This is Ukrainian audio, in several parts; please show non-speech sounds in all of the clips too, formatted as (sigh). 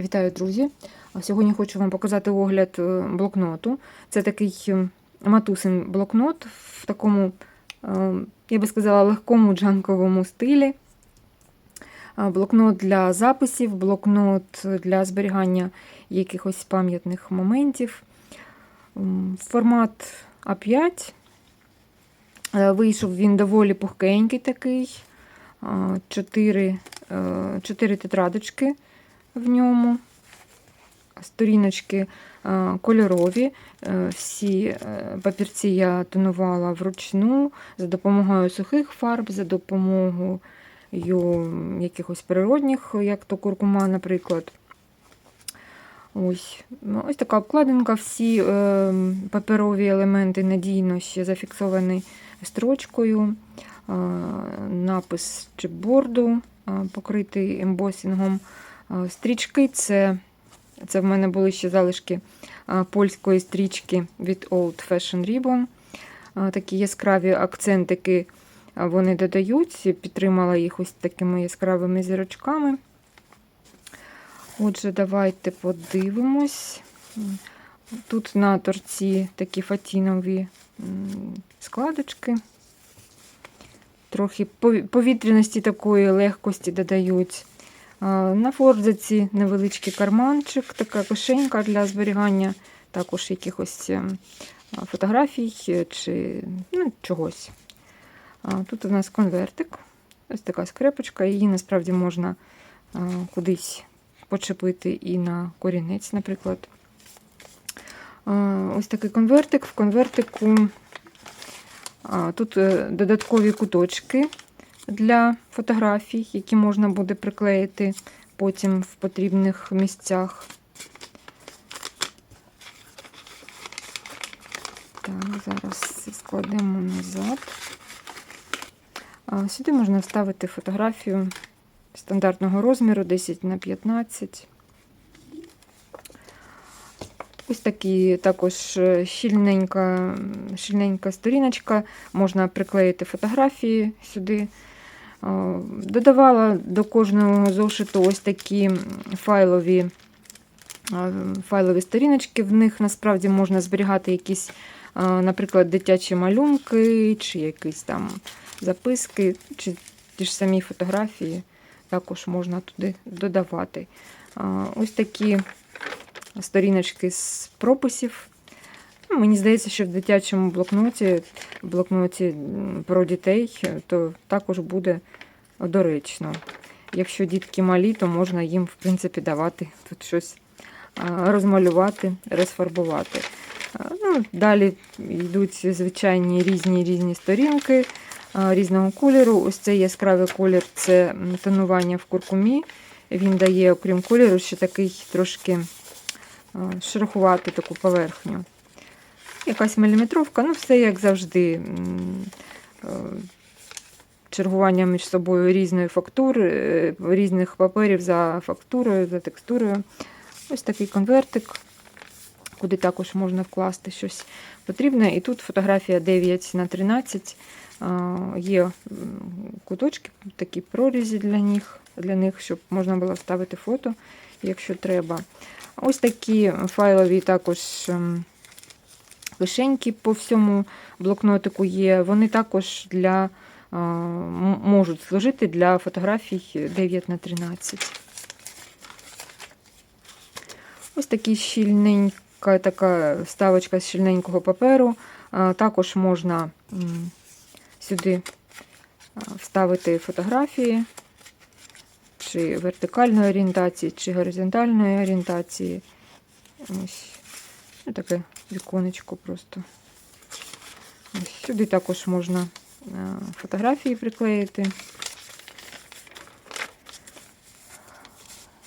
Вітаю, друзі! Сьогодні хочу вам показати огляд е, блокноту. Це такий е, матусин блокнот в такому, е, я би сказала, легкому джанковому стилі. Блокнот для записів, блокнот для зберігання якихось пам'ятних моментів. Формат А5. Е, Вийшов він доволі пухкенький такий. А, Чотири, е, чотири тетрадочки в ньому. Сторіночки е, кольорові. Е, Всі е, папірці я тонувала вручну за допомогою сухих фарб, за допомогою якихось природних, як то куркума, наприклад. Ось Ну, ось така обкладинка. Всі паперові елементи надійно ще зафіксовані строчкою. Напис чипборду, покритий ембосінгом. Стрічки це, це в мене були ще залишки польської стрічки від Old Fashion Ribbon. Такі яскраві акцентики вони додають. Підтримала їх ось такими яскравими зірочками. Отже, давайте подивимось. Тут на торці такі фатінові складочки. Трохи повітряності такої легкості додають. На форзаці невеличкий карманчик, така кишенька для зберігання також якихось ем, фотографій чи ну, чогось. Тут у нас конвертик, ось така скрепочка, її насправді можна кудись почепити і на корінець, наприклад. Ось такий конвертик. В конвертику тут е, додаткові куточки для фотографій, які можна буде приклеїти потім в потрібних місцях. Так, зараз складемо назад. Сюди можна вставити фотографію стандартного розміру 10 на 15. Ось такі також е, щільненька, щільненька сторіночка. Можна приклеїти фотографії сюди. О, Додавала до кожного зошиту ось такі файлові, е, файлові сторіночки. В них насправді можна зберігати якісь, е, наприклад, дитячі малюнки, чи якісь там записки, чи ті ж самі фотографії також можна туди додавати. Ось такі сторіночки з прописів. Мені здається, що в дитячому блокноті, блокноті про дітей, то також буде доречно. Якщо дітки малі, то можна їм, в принципі, давати тут щось розмалювати, розфарбувати. Ну, далі йдуть звичайні різні різні сторінки різного кольору. Ось цей яскравий колір це тонування в куркумі. Він дає, окрім кольору, ще такий трошки шерохувати таку поверхню. Якась міліметровка, ну все як завжди. Е, Чергування між собою різної фактури, е, різних паперів за фактурою, за текстурою. Ось такий конвертик, куди також можна вкласти щось потрібне. І тут фотографія 9 на 13. Є куточки, такі прорізі для них, для них, щоб можна було вставити фото, якщо треба. Ось такі файлові також кишеньки по всьому блокнотику є. Вони також для, можуть служити для фотографій 9 на 13. Ось такі щільненька така вставочка з щільненького паперу. Також можна сюди вставити фотографії чи вертикальної орієнтації, чи горизонтальної орієнтації. Ось таке віконечко просто. Ось сюди також можна фотографії приклеїти.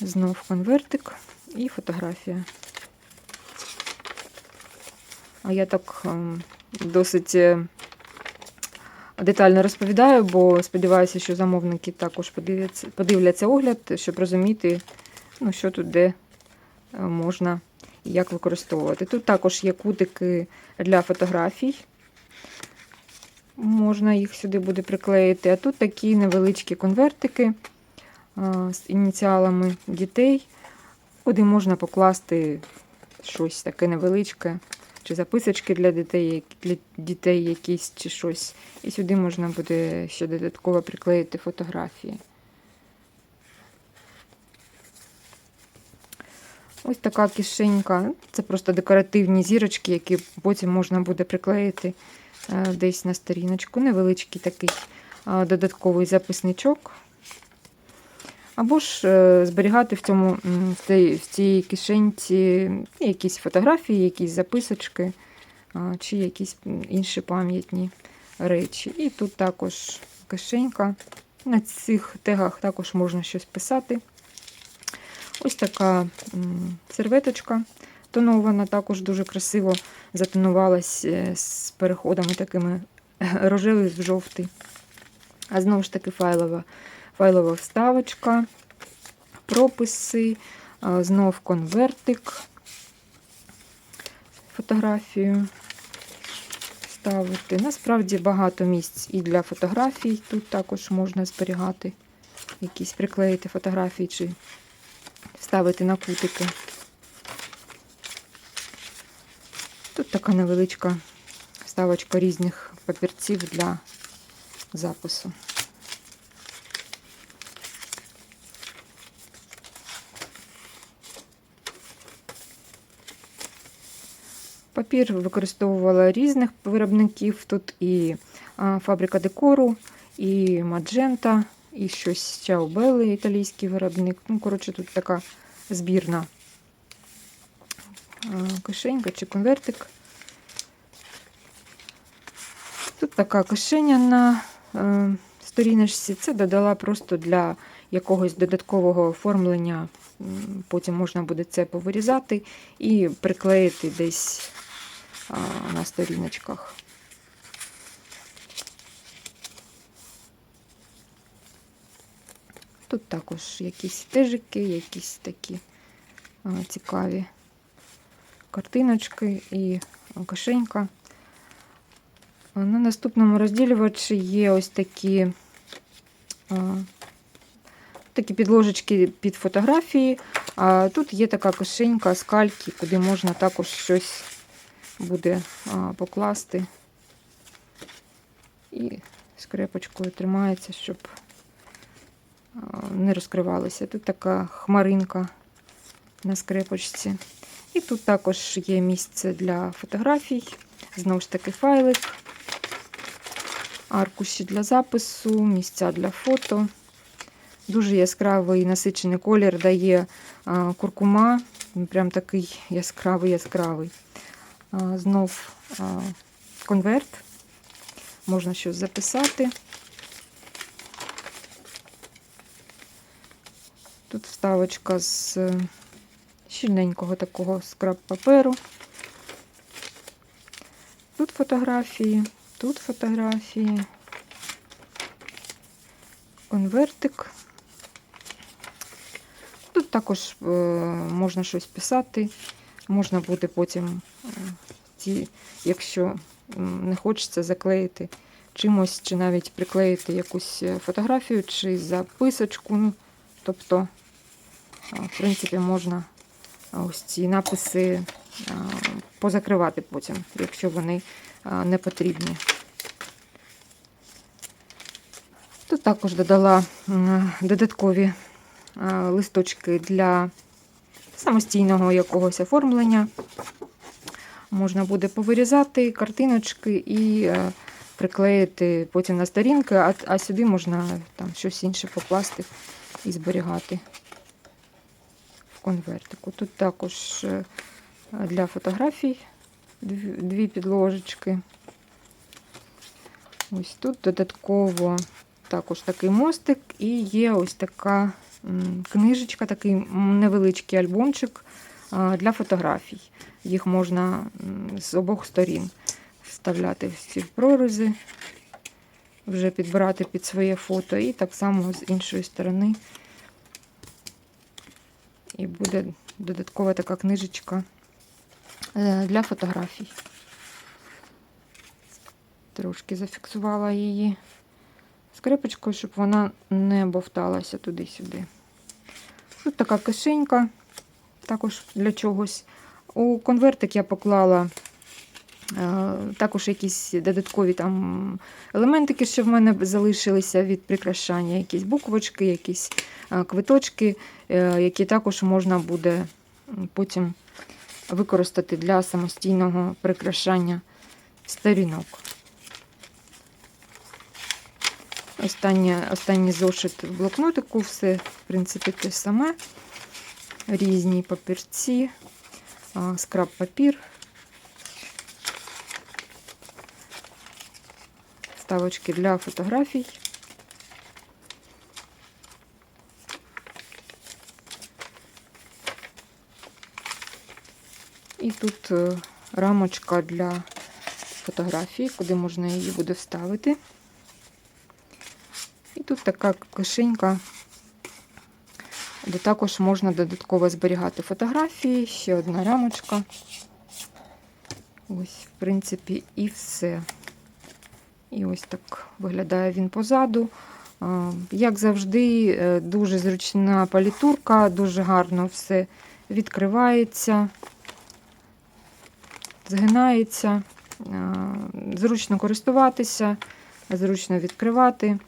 Знов конвертик і фотографія. А я так ем, досить е, детально розповідаю, бо сподіваюся, що замовники також подивляться, подивляться огляд, щоб розуміти, ну, що тут де е, можна як використовувати. Тут також є кутики для фотографій. Можна їх сюди буде приклеїти. А тут такі невеличкі конвертики з ініціалами дітей. куди можна покласти щось таке невеличке, чи записочки для дітей, для дітей якісь, чи щось. І сюди можна буде ще додатково приклеїти фотографії. Ось така кишенька. Це просто декоративні зірочки, які потім можна буде приклеїти е, десь на сторіночку. Невеличкий такий е, додатковий записничок. Або ж е, зберігати в цьому в цій, кишенці якісь фотографії, якісь записочки, чи якісь інші пам'ятні речі. І тут також кишенька. На цих тегах також можна щось писати. Ось така серветочка тонована, також дуже красиво затонувалась е, з переходами такими (laughs) рожевий в жовтий. А знову ж таки файлова, файлова вставочка, прописи, знов конвертик, фотографію ставити. Насправді багато місць і для фотографій. Тут також можна зберігати якісь приклеїти фотографії чи ставити на кутики. Тут така невеличка вставочка різних папірців для запису. Папір використовувала різних виробників. Тут і фабрика декору, і Маджента, і щось Чаубели, італійський виробник. Ну, коротше, тут така збірна кишенька чи конвертик. Тут така кишеня на е, сторіночці. Це додала просто для якогось додаткового оформлення. Потім можна буде це повирізати і приклеїти десь а, на сторіночках. Тут також якісь стежики, якісь такі цікаві картиночки і кишенька. На наступному розділювачі є ось такі, такі підложечки під фотографії. А тут є така кишенька з кальки, куди можна також щось буде покласти. І скрепочкою тримається, щоб не розкривалося. Тут така хмаринка на скрепочці. І тут також є місце для фотографій. Знову ж таки, файлик, аркуші для запису, місця для фото. Дуже яскравий насичений колір дає куркума. Прям такий яскравий яскравий. Знов конверт. Можна щось записати. Тут вставочка з е, щільненького такого скраб паперу. Тут фотографії, тут фотографії, конвертик. Тут також е, можна щось писати, можна буде потім, е, ті, якщо не хочеться заклеїти чимось, чи навіть приклеїти якусь фотографію чи записочку. Ну, тобто, в принципі, можна ось ці написи позакривати потім, якщо вони не потрібні. Тут також додала додаткові листочки для самостійного якогось оформлення. Можна буде повирізати картиночки і е, приклеїти потім на сторінки, а, сюди можна там щось інше покласти і зберігати в конвертику. Тут також е, для фотографій дві, підложечки. Ось тут додатково також такий мостик, і є ось така книжечка, такий невеличкий альбомчик для фотографій. Їх можна з обох сторін вставляти всі прорізи, вже підбирати під своє фото, і так само з іншої сторони. І буде додаткова така книжечка е, для фотографій. Трошки зафіксувала її скрипочкою, щоб вона не бовталася туди-сюди. Тут така кишенька також для чогось. У конвертик я поклала також якісь додаткові там елементики, що в мене залишилися від прикрашання, якісь буквочки, якісь е, квиточки, е, які також можна буде потім використати для самостійного прикрашання сторінок. Останнє, останній зошит в блокнотику, все, в принципі, те саме. Різні папірці, скраб папір, ставочки для фотографій. І тут е, рамочка для фотографії, куди можна її буде вставити. І тут така кишенька, де також можна додатково зберігати фотографії, ще одна рамочка. Ось, в принципі, і все. І ось так виглядає він позаду. Як завжди, е, дуже зручна палітурка, дуже гарно все відкривається, згинається, зручно користуватися, зручно відкривати.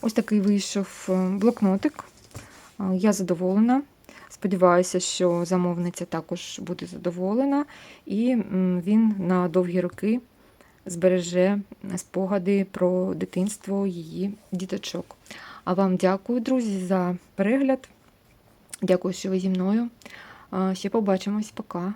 Ось такий вийшов е, блокнотик. Я задоволена. Сподіваюся, що замовниця також буде задоволена, і він на довгі роки збереже спогади про дитинство її діточок. А вам дякую, друзі, за перегляд. Дякую, що ви зі мною. Ще побачимось. Пока.